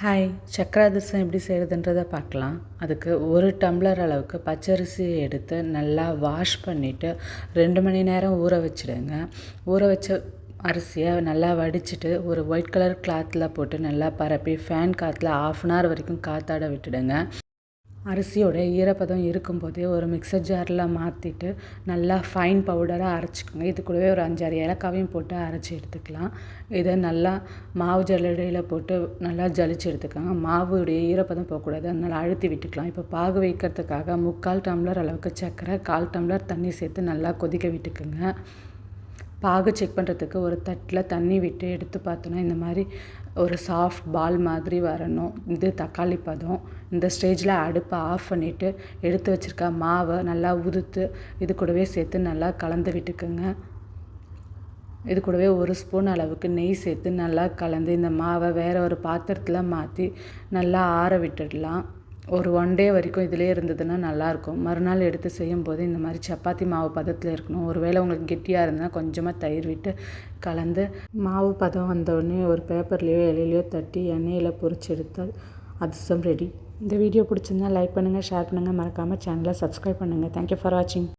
Hi சக்கரை அதிரசம் எப்படி செய்கிறதுன்றதை பார்க்கலாம். அதுக்கு ஒரு டம்ளர் அளவுக்கு பச்சரிசியை எடுத்து நல்லா வாஷ் பண்ணிவிட்டு ரெண்டு மணி நேரம் ஊற வச்சுடுங்க. ஊற வச்ச அரிசியை நல்லா வடிச்சிட்டு ஒரு ஒயிட் கலர் கிளாத்தில் போட்டு நல்லா பரப்பி ஃபேன் காற்றுல ஆஃப் அன் ஹவர் வரைக்கும் காத்தாட விட்டுடுங்க. அரிசியோட ஈரப்பதம் இருக்கும்போதே ஒரு மிக்சர் ஜாரில் மாற்றிட்டு நல்லா ஃபைன் பவுடராக அரைச்சிக்கோங்க. இது கூடவே ஒரு அஞ்சாறு ஏலக்காவையும் போட்டு அரைச்சி எடுத்துக்கலாம். இதை நல்லா மாவு ஜல்லடையில் போட்டு நல்லா ஜலிச்சு எடுத்துக்கோங்க. மாவுடைய ஈரப்பதம் போகக்கூடாது. அதனால் அழுத்தி விட்டுக்கலாம். இப்போ பாகு வைக்கிறதுக்காக முக்கால் டம்ளர் அளவுக்கு சர்க்கரை கால் டம்ளர் தண்ணி சேர்த்து நல்லா கொதிக்க விட்டுக்குங்க. பாகு செக் பண்ணுறதுக்கு ஒரு தட்டில் தண்ணி விட்டு எடுத்து பார்த்தோன்னா இந்த மாதிரி ஒரு சாஃப்ட் பால் மாதிரி வரணும். இது தக்காளி பதம். இந்த ஸ்டேஜில் அடுப்பை ஆஃப் பண்ணிவிட்டு எடுத்து வச்சுருக்க மாவை நல்லா உதுத்து இது கூடவே சேர்த்து நல்லா கலந்து விட்டுக்குங்க. இது கூடவே ஒரு ஸ்பூன் அளவுக்கு நெய் சேர்த்து நல்லா கலந்து இந்த மாவை வேறு ஒரு பாத்திரத்தில் மாற்றி நல்லா ஆற விட்டுடலாம். ஒரு ஒன் டே வரைக்கும் இதிலே இருந்ததுன்னா நல்லாயிருக்கும் மறுநாள் எடுத்து செய்யும்போது இந்த மாதிரி சப்பாத்தி மாவு பதத்தில் இருக்கணும். ஒரு வேளை உங்களுக்கு கெட்டியாக இருந்தால் கொஞ்சமாக தயிர் விட்டு கலந்து மாவு பதம் வந்தோடனே ஒரு பேப்பர்லேயோ இலையிலையோ தட்டி எண்ணெயில் பொறிச்சு எடுத்தால் அதிர்சம் ரெடி இந்த வீடியோ பிடிச்சிருந்தா லைக் பண்ணுங்கள் ஷேர் பண்ணுங்கள் மறக்காமல் சேனலை சப்ஸ்கிரைப் பண்ணுங்கள் தேங்க்யூ ஃபார் வாட்சிங்